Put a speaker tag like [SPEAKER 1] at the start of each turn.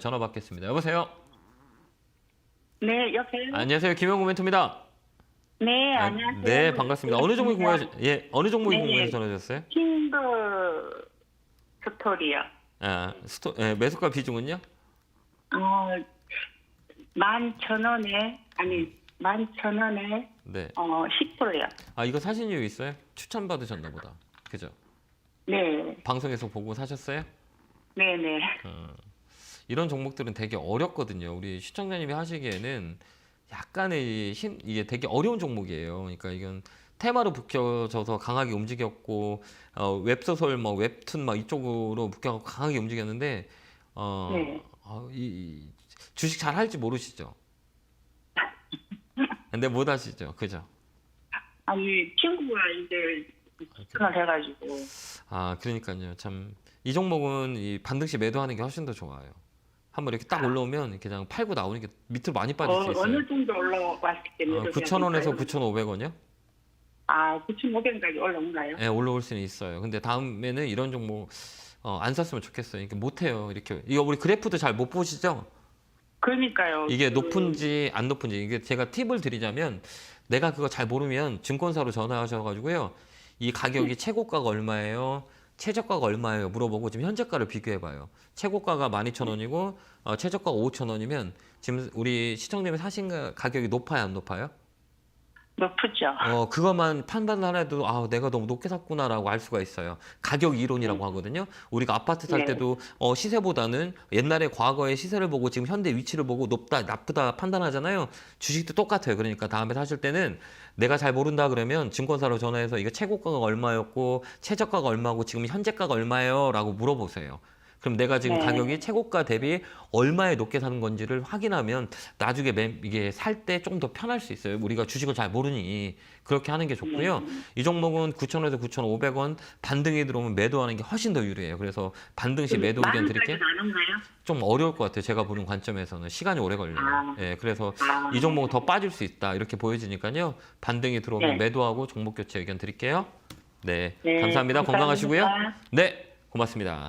[SPEAKER 1] 전화 받겠습니다. 여보세요.
[SPEAKER 2] 네, 여보세요?
[SPEAKER 1] 안녕하세요. 김영구 멘토입니다.
[SPEAKER 2] 네,
[SPEAKER 1] 아,
[SPEAKER 2] 안녕하세요.
[SPEAKER 1] 네, 반갑습니다. 어느 종목
[SPEAKER 2] 반갑습니다.
[SPEAKER 1] 궁금하시? 예, 어느 종목이
[SPEAKER 2] 네,
[SPEAKER 1] 궁금해서
[SPEAKER 2] 네.
[SPEAKER 1] 전화 주셨어요?
[SPEAKER 2] 킹드 스토리요.
[SPEAKER 1] 아, 스토, 예, 매수가 비중은요?
[SPEAKER 2] 어, 만천 원에, 아니, 만천 원에,
[SPEAKER 1] 네.
[SPEAKER 2] 어, 10%요.
[SPEAKER 1] 아, 이거 사신 이유 있어요? 추천 받으셨나 보다. 그죠?
[SPEAKER 2] 네,
[SPEAKER 1] 방송에서 보고 사셨어요?
[SPEAKER 2] 네, 네.
[SPEAKER 1] 어, 이런 종목들은 되게 어렵거든요. 우리 시청자님이 하시기에는 약간의 힘, 이게 되게 어려운 종목이에요. 그러니까 이건 테마로 묶여져서 강하게 움직였고 어, 웹소설, 뭐 웹툰 막 이쪽으로 묶여서 강하게 움직였는데 어,
[SPEAKER 2] 네.
[SPEAKER 1] 어, 이, 이 주식 잘 할지 모르시죠? 근데 못 하시죠, 그죠?
[SPEAKER 2] 아니, 친구가 이제 추천을 해가지고.
[SPEAKER 1] 아, 그러니까요. 참 이 종목은 이 반등시 매도하는 게 훨씬 더 좋아요. 한번 이렇게 딱 올라오면 이렇게 그냥 팔고 나오는 게 밑으로 많이 빠질
[SPEAKER 2] 어,
[SPEAKER 1] 수 있어요.
[SPEAKER 2] 어느 정도 올라왔을 때
[SPEAKER 1] 어, 9,000원에서 9,500원이요?
[SPEAKER 2] 아, 9,500원까지 올라온가요?
[SPEAKER 1] 예, 올라올 수는 있어요. 근데 다음에는 이런 종목 어, 안 샀으면 좋겠어요. 이게 못 해요. 이렇게 이거 우리 그래프도 잘 못 보시죠?
[SPEAKER 2] 그러니까요.
[SPEAKER 1] 이게
[SPEAKER 2] 그-
[SPEAKER 1] 높은지 안 높은지 이게 제가 팁을 드리자면 내가 그거 잘 모르면 증권사로 전화하셔 가지고요. 이 가격이 최고가가 얼마예요? 최저가가 얼마예요? 물어보고 지금 현재가를 비교해봐요. 최고가가 12,000원이고 어, 최저가가 5,000원이면 지금 우리 시청님이 사신 가- 가격이 높아요, 안 높아요?
[SPEAKER 2] 높죠.
[SPEAKER 1] 어, 그것만 판단을 하나도 아, 내가 너무 높게 샀구나라고 알 수가 있어요. 가격 이론이라고 하거든요. 우리가 아파트 살
[SPEAKER 2] 네.
[SPEAKER 1] 때도 어, 시세보다는 옛날에 과거의 시세를 보고 지금 현대 위치를 보고 높다, 나쁘다 판단하잖아요. 주식도 똑같아요. 그러니까 다음에 사실 때는 내가 잘 모른다 그러면 증권사로 전화해서 이거 최고가가 얼마였고 최저가가 얼마고 지금 현재가가 얼마예요라고 물어보세요. 그럼 내가 지금
[SPEAKER 2] 네.
[SPEAKER 1] 가격이 최고가 대비 얼마에 높게 사는 건지를 확인하면 나중에 매, 이게 살때 조금 더 편할 수 있어요. 우리가 주식을 잘 모르니 그렇게 하는 게 좋고요. 이 종목은 9,000원에서 9,500원 반등이 들어오면 매도하는 게 훨씬 더 유리해요. 그래서 반등 시 매도 의견 드릴게요. 좀 어려울 것 같아요. 제가 보는 관점에서는 시간이 오래 걸려요.
[SPEAKER 2] 아.
[SPEAKER 1] 예, 그래서
[SPEAKER 2] 아,
[SPEAKER 1] 이 종목은 더 빠질 수 있다 이렇게 보여지니까요. 반등이 들어오면
[SPEAKER 2] 네.
[SPEAKER 1] 매도하고 종목 교체 의견 드릴게요. 네,
[SPEAKER 2] 네,
[SPEAKER 1] 감사합니다. 건강하시고요.
[SPEAKER 2] 감사합니다.
[SPEAKER 1] 네, 고맙습니다.